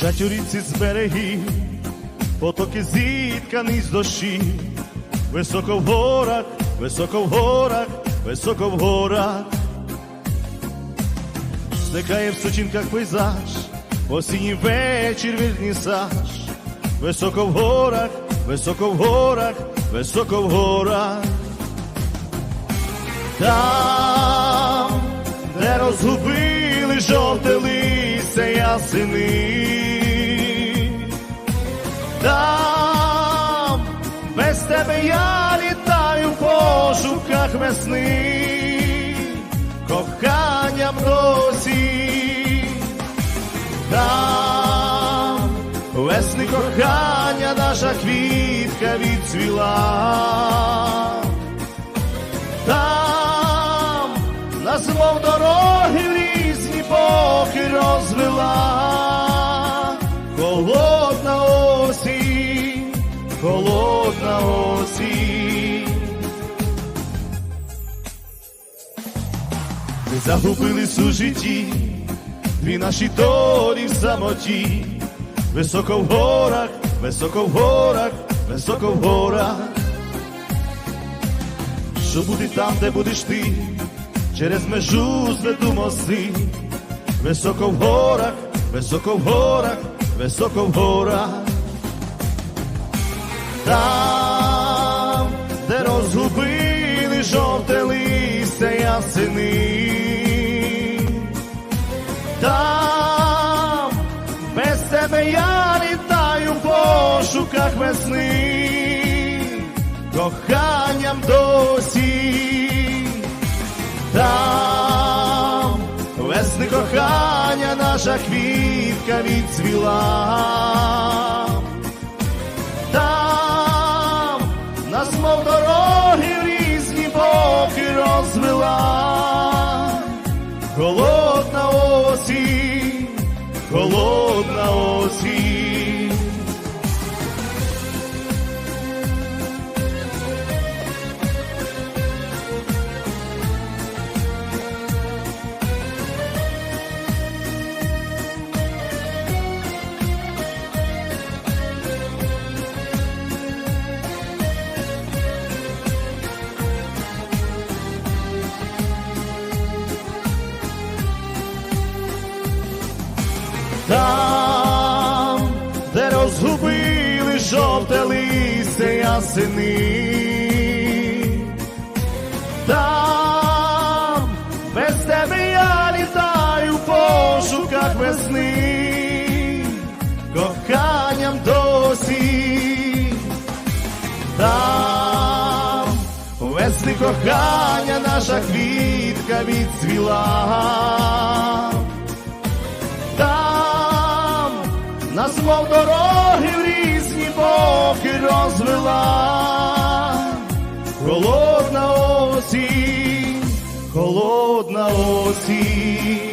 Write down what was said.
Біжать у річці з берегів, потоки зіткані з дощі, високо в горах, високо в горах, високо в горах, зникає в сучинках пейзаж, осінній вечір вернісаж, високо в горах, високо в горах, високо в горах. Там, де розгубили жовте листя ясени, там. Без тебе я літаю в пошуках весни, коханням досі, там. Весни кохання наша квітка відцвіла. Там. Нас мов дороги холодна осінь. Ми загубились у житті, дві наші долі в самоті, високо в горах, високо в горах, високо в горах. Що буде там, де будеш ти, через межу зведу мости, високо в горах, високо в горах, високо в горах, там, ясени, там, без тебе я літаю в пошуках весни. Коханням досі, там весни кохання наша квітка відцвіла, там нас мов дороги в різні боки розвела, ясени, там, без тебе я літаю в пошуках весни, коханням досі, там, весни кохання наша квітка відцвіла. Там нас мов дороги в різні боки розвела, холодна осінь, холодна осінь.